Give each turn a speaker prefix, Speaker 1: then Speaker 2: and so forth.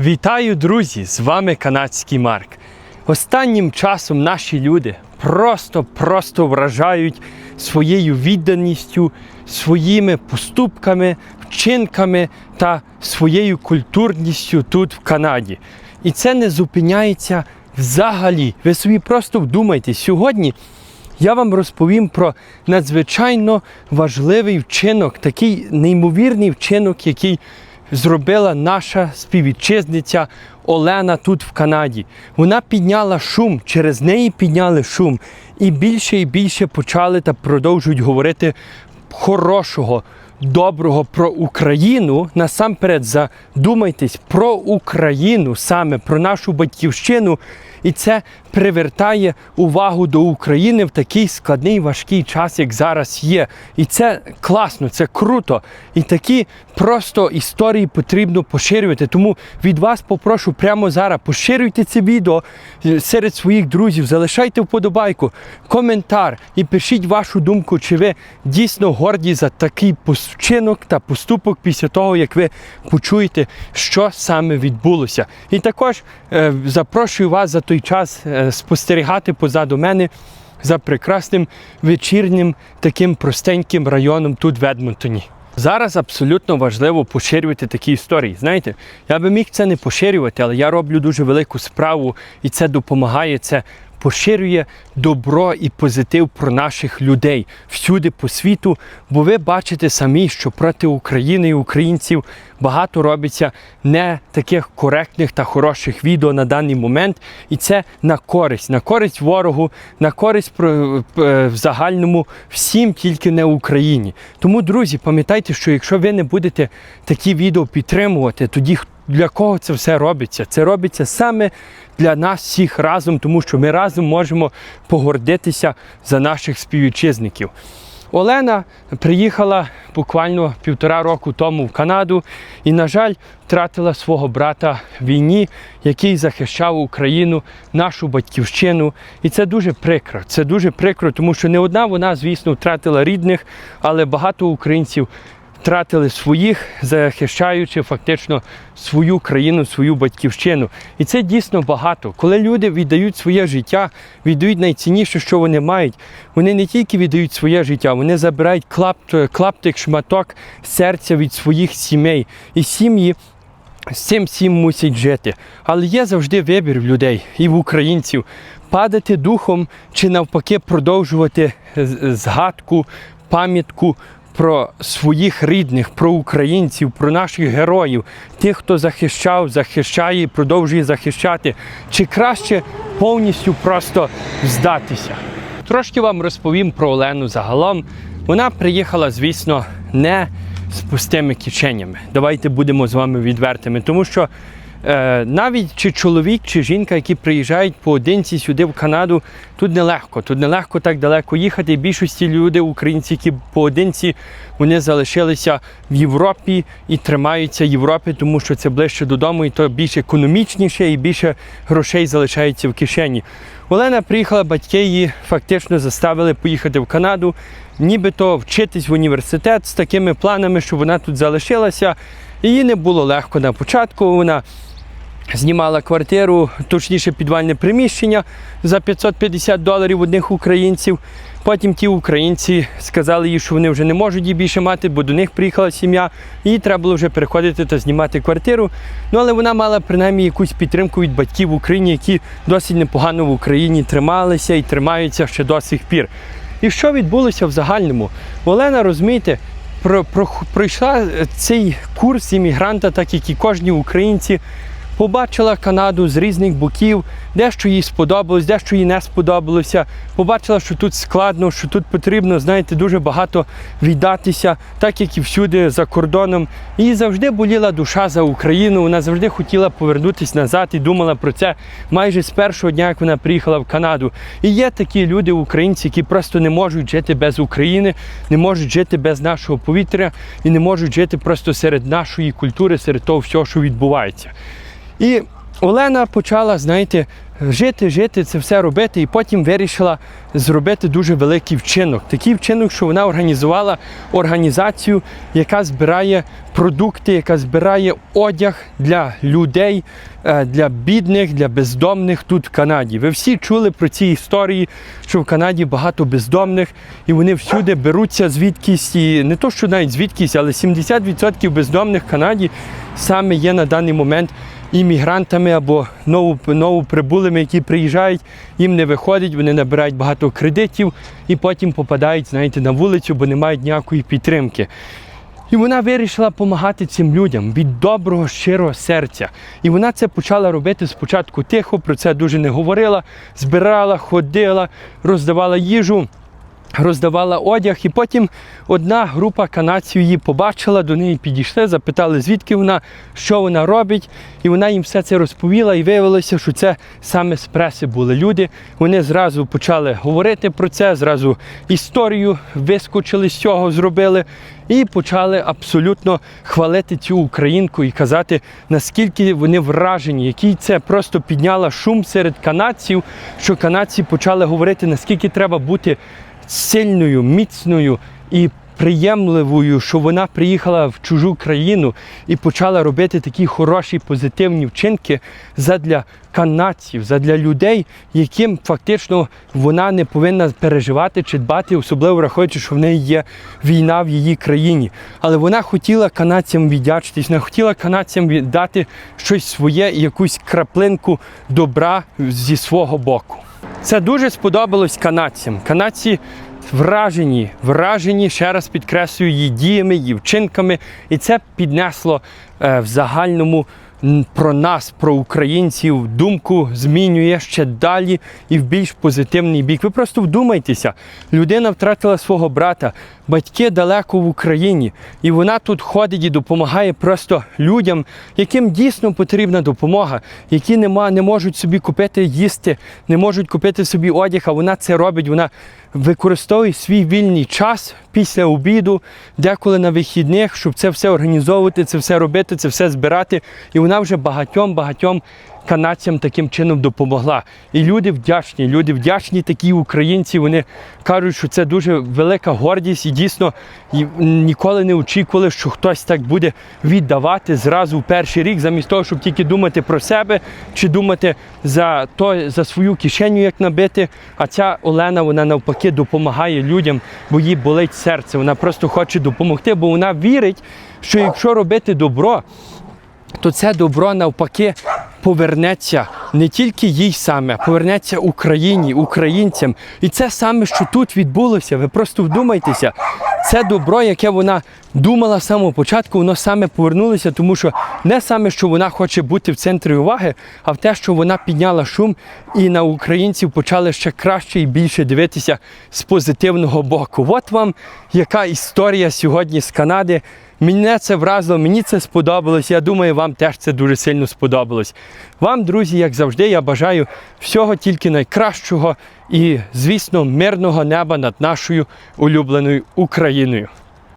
Speaker 1: Вітаю, друзі! З вами канадський Марк. Останнім часом наші люди просто-просто вражають своєю відданістю, своїми поступками, вчинками та своєю культурністю тут в Канаді. І це не зупиняється взагалі. Ви собі просто вдумайтесь, сьогодні я вам розповім про надзвичайно важливий вчинок, такий неймовірний вчинок, який зробила наша співвітчизниця Олена тут в Канаді. Вона підняла шум, через неї підняли шум. І більше і більше почали та продовжують говорити хорошого, доброго про Україну. Насамперед задумайтесь про Україну, саме про нашу батьківщину. І це привертає увагу до України в такий складний важкий час, як зараз є. І це класно, це круто. І такі просто історії потрібно поширювати. Тому від вас попрошу прямо зараз поширюйте це відео серед своїх друзів, залишайте вподобайку, коментар і пишіть вашу думку, чи ви дійсно горді за такий вчинок та поступок після того, як ви почуєте, що саме відбулося. І також е, запрошую вас за той час е, спостерігати позаду мене за прекрасним вечірнім таким простеньким районом тут в Едмонтоні. Зараз абсолютно важливо поширювати такі історії. Знаєте, я би міг це не поширювати, але я роблю дуже велику справу, і це допомагає. Це поширює добро і позитив про наших людей всюди по світу. Бо ви бачите самі, що проти України і українців багато робиться не таких коректних та хороших відео на даний момент. І це на користь, на користь ворогу, на користь е, в загальному всім, тільки не Україні. Тому, друзі, пам'ятайте, що якщо ви не будете такі відео підтримувати, тоді для кого це все робиться? Це робиться саме для нас всіх разом, тому що ми разом можемо погордитися за наших співвітчизників. Олена приїхала буквально півтора року тому в Канаду і, на жаль, втратила свого брата в війні, який захищав Україну, нашу батьківщину. І це дуже прикро. Це дуже прикро, тому що не одна вона, звісно, втратила рідних, але багато українців втратили своїх, захищаючи фактично свою країну, свою батьківщину. І це дійсно багато. Коли люди віддають своє життя, віддають найцінніше, що вони мають, вони не тільки віддають своє життя, вони забирають клапт, клаптик, шматок серця від своїх сімей. І сім'ї з цим всім мусять жити. Але є завжди вибір в людей і в українців падати духом чи навпаки продовжувати згадку, пам'ятку про своїх рідних, про українців, про наших героїв, тих, хто захищав, захищає і продовжує захищати, чи краще повністю просто здатися. Трошки вам розповім про Олену загалом. Вона приїхала, звісно, не з пустими кишенями. Давайте будемо з вами відвертими, тому що навіть чи чоловік, чи жінка, які приїжджають поодинці сюди в Канаду, тут нелегко. Тут нелегко так далеко їхати. Більшості люди, українці, які поодинці, вони залишилися в Європі і тримаються Європи, тому що це ближче додому, і то більш економічніше і більше грошей залишається в кишені. Олена приїхала, батьки її фактично заставили поїхати в Канаду, нібито вчитись в університет з такими планами, щоб вона тут залишилася. Їй не було легко на початку. Вона знімала квартиру, точніше підвальне приміщення за 550 доларів одних українців. Потім ті українці сказали їй, що вони вже не можуть її більше мати, бо до них приїхала сім'я. Їй треба було вже переходити та знімати квартиру. Ну але вона мала принаймні якусь підтримку від батьків в Україні, які досить непогано в Україні трималися і тримаються ще до сих пір. І що відбулося в загальному? Олена, розумієте, про, про, пройшла цей курс іммігранта, так як і кожні українці. Побачила Канаду з різних боків, дещо їй сподобалось, дещо їй не сподобалося. Побачила, що тут складно, що тут потрібно, знаєте, дуже багато віддатися, так як і всюди за кордоном. Їй завжди боліла душа за Україну. Вона завжди хотіла повернутися назад і думала про це майже з першого дня, як вона приїхала в Канаду. І є такі люди, українці, які просто не можуть жити без України, не можуть жити без нашого повітря і не можуть жити просто серед нашої культури, серед того всього, що відбувається. І Олена почала, знаєте, жити, жити, це все робити, і потім вирішила зробити дуже великий вчинок. Такий вчинок, що вона організувала організацію, яка збирає продукти, яка збирає одяг для людей, е, для бідних, для бездомних тут в Канаді. Ви всі чули про ці історії, що в Канаді багато бездомних, і вони всюди беруться звідкись, і не то, що навіть звідкись, але 70% бездомних в Канаді саме є на даний момент іммігрантами або ново- новоприбулими, які приїжджають, їм не виходить, вони набирають багато кредитів і потім попадають, знаєте, на вулицю, бо не мають ніякої підтримки. І вона вирішила допомагати цим людям від доброго, щирого серця. І вона це почала робити спочатку тихо, про це дуже не говорила, збирала, ходила, роздавала їжу роздавала одяг, і потім одна група канадців її побачила, до неї підійшли, запитали, звідки вона, що вона робить. І вона їм все це розповіла, і виявилося, що це саме з преси були люди. Вони зразу почали говорити про це, зразу історію вискочили з цього, зробили. І почали абсолютно хвалити цю українку і казати, наскільки вони вражені, який це просто підняла шум серед канадців, що канадці почали говорити, наскільки треба бути сильною, міцною і приємливою, що вона приїхала в чужу країну і почала робити такі хороші позитивні вчинки задля канадців, задля людей, яким фактично вона не повинна переживати чи дбати, особливо враховуючи, що в неї є війна в її країні. Але вона хотіла канадцям віддячитись, вона хотіла канадцям віддати щось своє якусь краплинку добра зі свого боку. Це дуже сподобалось канадцям. Канадці вражені, вражені, ще раз підкреслюю, її діями, її вчинками. І це піднесло е, в загальному про нас, про українців, думку змінює ще далі і в більш позитивний бік. Ви просто вдумайтеся, людина втратила свого брата, батьки далеко в Україні, і вона тут ходить і допомагає просто людям, яким дійсно потрібна допомога, які нема, не можуть собі купити їсти, не можуть купити собі одяг, а вона це робить. Вона використовує свій вільний час після обіду, деколи на вихідних, щоб це все організовувати, це все робити, це все збирати. І вона вже багатьом багатьом канадцям таким чином допомогла. І люди вдячні, люди вдячні, такі українці. Вони кажуть, що це дуже велика гордість і дійсно ніколи не очікували, що хтось так буде віддавати зразу в перший рік, замість того, щоб тільки думати про себе чи думати за то, за свою кишеню, як набити. А ця Олена, вона навпаки допомагає людям, бо їй болить серце. Вона просто хоче допомогти, бо вона вірить, що якщо робити добро, то це добро навпаки повернеться не тільки їй саме, а повернеться Україні, українцям. І це саме, що тут відбулося. Ви просто вдумайтеся. Це добро, яке вона думала з самого початку, воно саме повернулося, тому що не саме, що вона хоче бути в центрі уваги, а в те, що вона підняла шум і на українців почали ще краще і більше дивитися з позитивного боку. От вам яка історія сьогодні з Канади. Мене це вразило, мені це сподобалось. Я думаю, вам теж це дуже сильно сподобалось. Вам, друзі, як завжди, я бажаю всього тільки найкращого і, звісно, мирного неба над нашою улюбленою Україною.